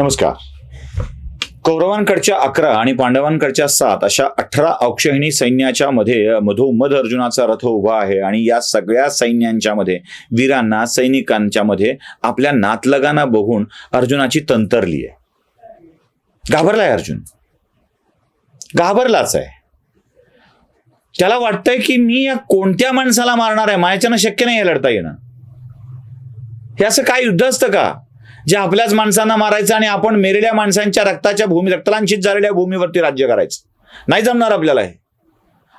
नमस्कार. कौरवांकडच्या अकरा आणि पांडवांकडच्या सात अशा अठरा औक्षहिणी सैन्याच्या मध्ये मधोमध अर्जुनाचा रथ उभा आहे आणि या सगळ्या सैन्यांच्या मध्ये वीरांना सैनिकांच्या मध्ये आपल्या नातलगांना बघून अर्जुनाची तंतरली आहे. घाबरलाय अर्जुन. घाबरलाच आहे. त्याला वाटतंय की मी या कोणत्या माणसाला मारणार आहे? माझ्याच्यानं शक्य नाही हे लढता येणं. हे असं काय युद्ध असतं का? जे आपल्याच माणसांना मारायचं आणि आपण मेलेल्या माणसांच्या रक्ताच्या भूमी रक्तलांचित झालेल्या भूमीवरती राज्य करायचं. नाही जमणार आपल्याला हे.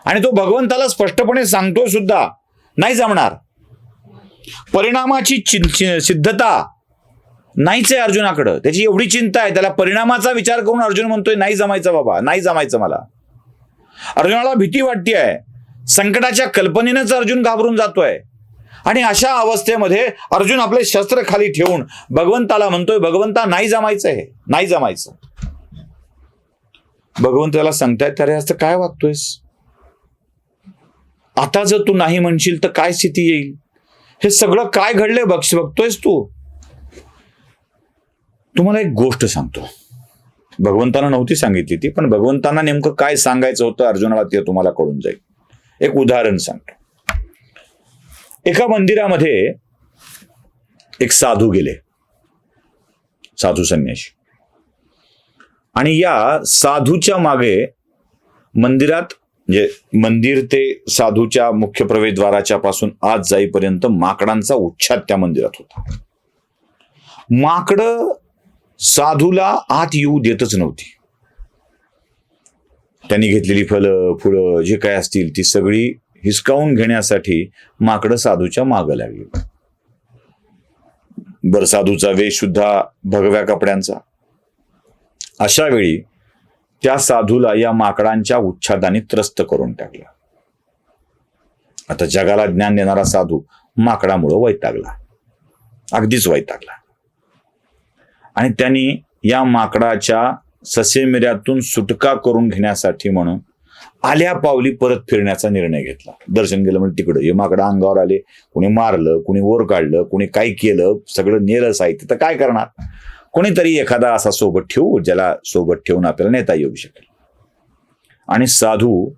आणि तो भगवंताला स्पष्टपणे सांगतोय सुद्धा नाही जमणार. परिणामाची चि- सिद्धता नाहीच आहे अर्जुनाकडं. त्याची एवढी चिंता आहे त्याला परिणामाचा विचार करून अर्जुन म्हणतोय नाही जमायचं बाबा नाही जमायचं मला. अर्जुनाला भीती वाटते आहे संकटाच्या कल्पनेनंच अर्जुन घाबरून जातोय. आणि अशा अवस्थेमध्ये अर्जुन आपले शस्त्र खाली ठेवून भगवंताला म्हणतोय भगवंता नाही जमायचं हे नाही जमायचं भगवंताला सांगतायत अरे असं काय वागतोयस? आता जर तू नाही म्हणशील तर काय स्थिती येईल? हे सगळं काय घडलंय बघ बघतोयस तू? तुम्हाला एक गोष्ट सांगतो. भगवंतांना नव्हती सांगितली ती पण भगवंतांना नेमकं काय सांगायचं होतं अर्जुनाला ते तुम्हाला कळून जाईल. एक उदाहरण सांगतो. एका मंदिरामध्ये एक साधू गेले. साधू संन्याशी. आणि या साधूच्या मागे मंदिरात म्हणजे मंदिर ते साधूच्या मुख्य प्रवेशद्वाराच्या पासून आज जाईपर्यंत माकडांचा उच्छाद त्या मंदिरात होता. माकड साधूला आत येऊ देतच नव्हती. त्यांनी घेतलेली फळं फुलं जे काय असतील ती सगळी हिसकावून घेण्यासाठी माकडं साधूच्या मागं लागली. बर साधूचा वेश सुद्धा भगव्या कपड्यांचा. अशा वेळी त्या साधूला या माकडांच्या उच्छादाने त्रस्त करून टाकला. आता जगाला ज्ञान देणारा साधू माकडामुळं वैतागला. अगदीच वैतागला. आणि त्यांनी या माकडाच्या ससेमिऱ्यातून सुटका करून घेण्यासाठी म्हणून आल्या पावली परत फिरण्याचा निर्णय घेतला. दर्शन गेलं म्हणजे तिकडं. हे माकडं अंगावर आले. कुणी मारलं कुणी ओर काढलं कुणी काय केलं सगळं नेलं साहित्य. तर काय करणार? कोणीतरी एखादा असा सोबत ठेवू ज्याला सोबत ठेवून आपल्याला नेता येऊ शकेल. आणि साधू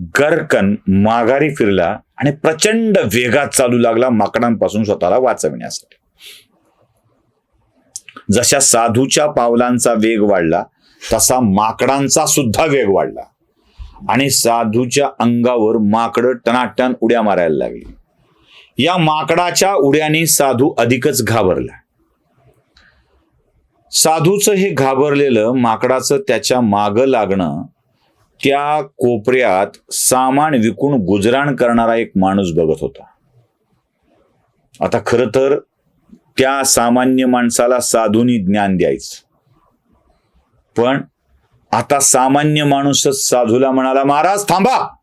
गरकन माघारी फिरला आणि प्रचंड वेगात चालू लागला माकडांपासून स्वतःला वाचविण्यासाठी. जशा साधूच्या पावलांचा वेग वाढला तसा माकडांचा सुद्धा वेग वाढला. आणि साधूच्या अंगावर माकडं टनाटन उड्या मारायला लागली. या माकडाच्या उड्याने साधू अधिकच घाबरला. साधूचं हे घाबरलेलं माकडाचं त्याच्या मागं लागणं त्या कोपऱ्यात सामान विकून गुजराण करणारा एक माणूस बघत होता. आता खर तर त्या सामान्य माणसाला साधूनी ज्ञान द्यायचं. पण आता सामान्य माणूसच साधूला म्हणाला महाराज थांबा.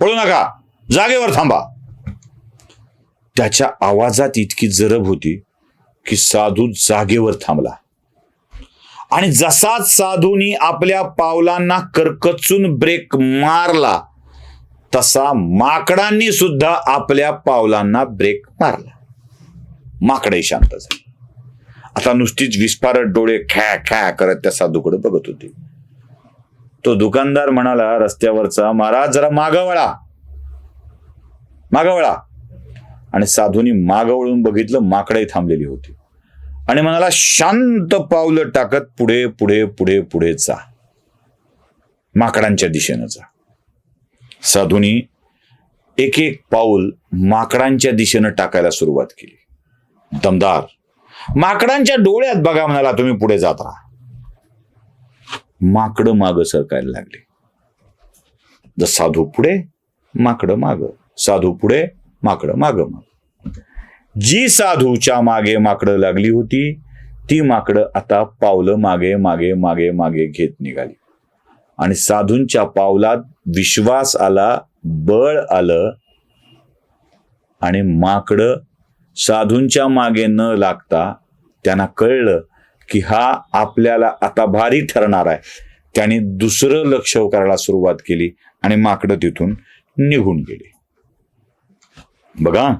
पळू नका जागेवर थांबा. त्याच्या आवाजात इतकी जरब होती की साधू जागेवर थांबला. आणि जसाच साधूनी आपल्या पावलांना करकचून ब्रेक मारला तसा माकडांनी सुद्धा आपल्या पावलांना ब्रेक मारला. माकडे शांत झाले. आता नुसतीच विस्फारत डोळे खॅ खॅ करत त्या साधूकडे बघत होती. तो दुकानदार म्हणाला रस्त्यावरचा महाराज जरा मागवळा. मागवळा. आणि साधूनी मागवळून बघितलं माकडे थांबलेली होती. आणि म्हणाला शांत पावलं टाकत पुढे पुढे पुढे पुढे जा. माकडांच्या दिशेनं जा. साधूनी एक एक पाऊल माकडांच्या दिशेनं टाकायला सुरुवात केली. दमदार. माकडांच्या डोळ्यात बघा म्हणाला तुम्ही पुढे जात राहा. माकडं माग सरकायला लागले. जर साधू पुढे माकडं माग. साधू पुढे माकडं माग माग जी साधूच्या मागे माकडं लागली होती ती माकडं आता पावलं मागे मागे मागे मागे घेत निघाली. आणि साधूंच्या पावलात विश्वास आला बळ आलं आणि माकडं साधूंच्या मागे न लागता त्यांना कळलं की हा आपल्याला आता भारी ठरणार आहे. त्यांनी दुसरं लक्ष करायला सुरुवात केली आणि माकडं तिथून निघून गेली. बघा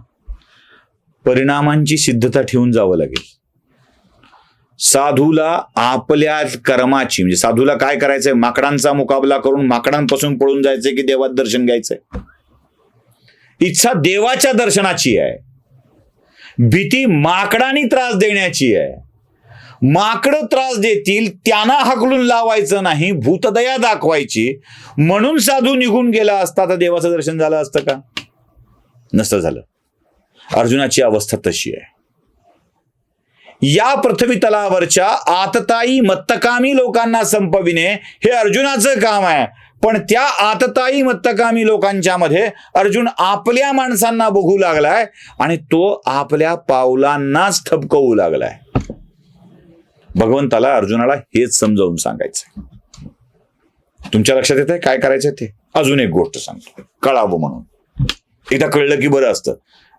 परिणामांची सिद्धता ठेवून जावं लागेल. साधूला आपल्या कर्माची म्हणजे साधूला काय करायचंय? माकडांचा मुकाबला करून माकडांपासून पळून जायचंय की देवात दर्शन घ्यायचंय? इच्छा देवाच्या दर्शनाची आहे. भीती माकडांनी त्रास देण्याची आहे. माकडं त्रास देतील त्यांना हकलून लावायचं नाही भूतदया दाखवायची. म्हणून साधू निघून गेला असता तर देवाचं दर्शन झालं असतं का? नसतं झालं. अर्जुनाची अवस्था तशी आहे. या पृथ्वी तलावरच्या आतताई मत्तकामी लोकांना संपविणे हे अर्जुनाचं काम आहे. पण त्या आतताई मत्तकामी लोकांच्या मध्ये अर्जुन आपल्या माणसांना बघू लागलाय आणि तो आपल्या पावलांनाच ठपकवू लागलाय. भगवंताला अर्जुनाला हेच समजावून सांगायचं तुमच्या लक्षात येत आहे काय करायचं ते? अजून एक गोष्ट सांगतो. कळावं म्हणून. एकदा कळलं की बरं असतं.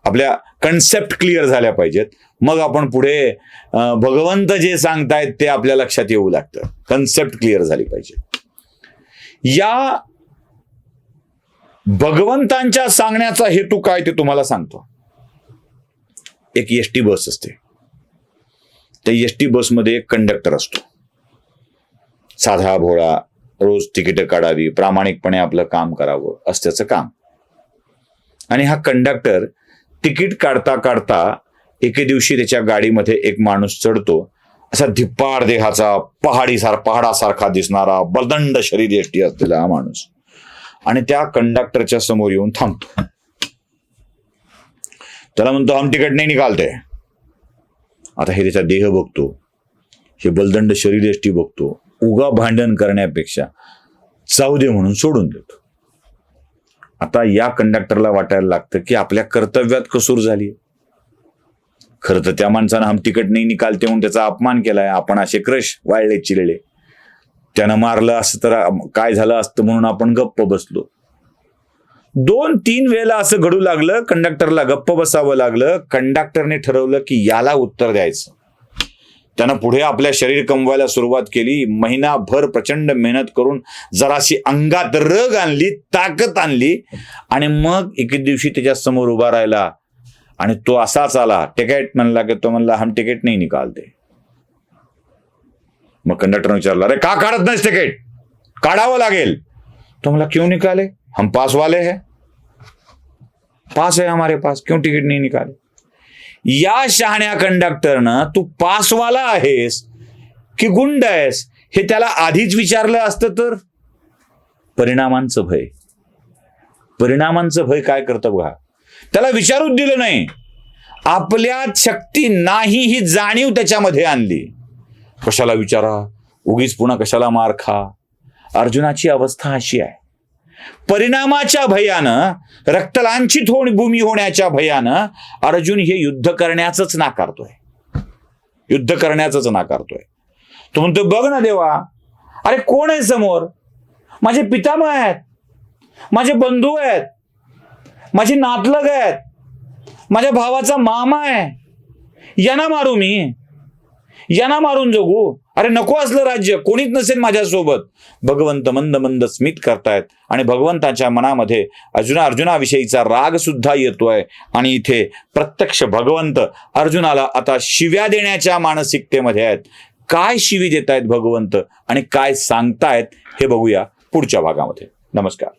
आपल्या कन्सेप्ट क्लिअर झाल्या पाहिजेत. मग आपण पुढे भगवंत जे सांगतायत ते आपल्या लक्षात येऊ लागतं. कन्सेप्ट क्लिअर झाली पाहिजे या भगवंतांच्या सांगण्याचा हेतू काय ते तुम्हाला सांगतो. एक एस टी बस असते. त्या एस टी बसमध्ये एक कंडक्टर असतो. साधा भोळा रोज तिकीट काढावी प्रामाणिकपणे आपलं काम करावं असं त्याचं काम. आणि हा कंडक्टर तिकीट काढता काढता एके दिवशी त्याच्या गाडीमध्ये एक माणूस चढतो. असा धिप्पाड देहाचा पहाडीसार पहाडासारखा दिसणारा बलदंड शरीर यष्टी असलेला हा माणूस. आणि त्या कंडक्टरच्या समोर येऊन थांबतो. त्याला म्हणतो हम तिकट नाही निकालते. आता हे त्याचा देह बघतो. हे बलदंड शरीर यष्टी बघतो. उगा भांडण करण्यापेक्षा जाऊ दे म्हणून सोडून देतो. आता या कंडक्टरला वाटायला लागतं की आपल्या कर्तव्यात कसूर झाली खरं तर त्या माणसानं हम तिकट नाही निकालते म्हणून त्याचा अपमान केलाय. आपण असे क्रश वाळले चिरले त्यानं मारलं असं तर काय झालं असतं म्हणून आपण गप्प बसलो. दोन तीन वेळेला असं घडू लागलं कंडक्टरला गप्प बसावं लागलं. कंडक्टरने ठरवलं की याला उत्तर द्यायचं. त्यानं पुढे आपल्या शरीर कमवायला सुरुवात केली. महिनाभर प्रचंड मेहनत करून जराशी अंगात रग आणली ताकद आणली. आणि मग एके दिवशी त्याच्यासमोर उभा राहिला. आणि तो असाच आला तिकीट म्हणला की तो म्हणला हम तिकीट नाही निकालते. मग कंडक्टरने विचारलं अरे का काढत नाहीस तिकीट काढावं लागेल. तो म्हणला क्यों निकाले? हम पास वाले हैं. पास है हमारे पास क्यों तिकीट नाही निकाले? या शहाण्या कंडक्टरनं तू पासवाला आहेस की गुंड आहेस? हे त्याला आधीच विचारलं असतं तर. परिणामांचं भय. परिणामांचं भय काय करतं बघा? त्याला विचारूच दिलं नाही. आपल्यात शक्ती नाही ही जाणीव त्याच्यामध्ये आणली. कशाला विचारा? उगीच पुन्हा कशाला मार खा? अर्जुनाची अवस्था अशी आहे. परिणामाच्या भयानं रक्तलांछित होण भूमी होण्याच्या भयानं अर्जुन हे युद्ध करण्याचंच नाकारतोय. युद्ध करण्याचंच नाकारतोय. तो म्हणतो बघ ना देवा अरे कोण आहे समोर? माझे पितामह आहेत. माझे बंधू आहेत. माझे नातलग आहेत. माझ्या भावाचा मामा आहे. यांना मारू मी. यांना मारून जगू. अरे नको असलं राज्य. कोणीच नसेल माझ्यासोबत. भगवंत मंद मंद स्मित करतायत आणि भगवंताच्या मनामध्ये अर्जुना अर्जुनाविषयीचा राग सुद्धा येतोय. आणि इथे प्रत्यक्ष भगवंत अर्जुनाला आता शिव्या देण्याच्या मानसिकतेमध्ये आहेत. काय शिवी देतायत भगवंत आणि काय सांगतायत हे बघूया पुढच्या भागामध्ये. नमस्कार.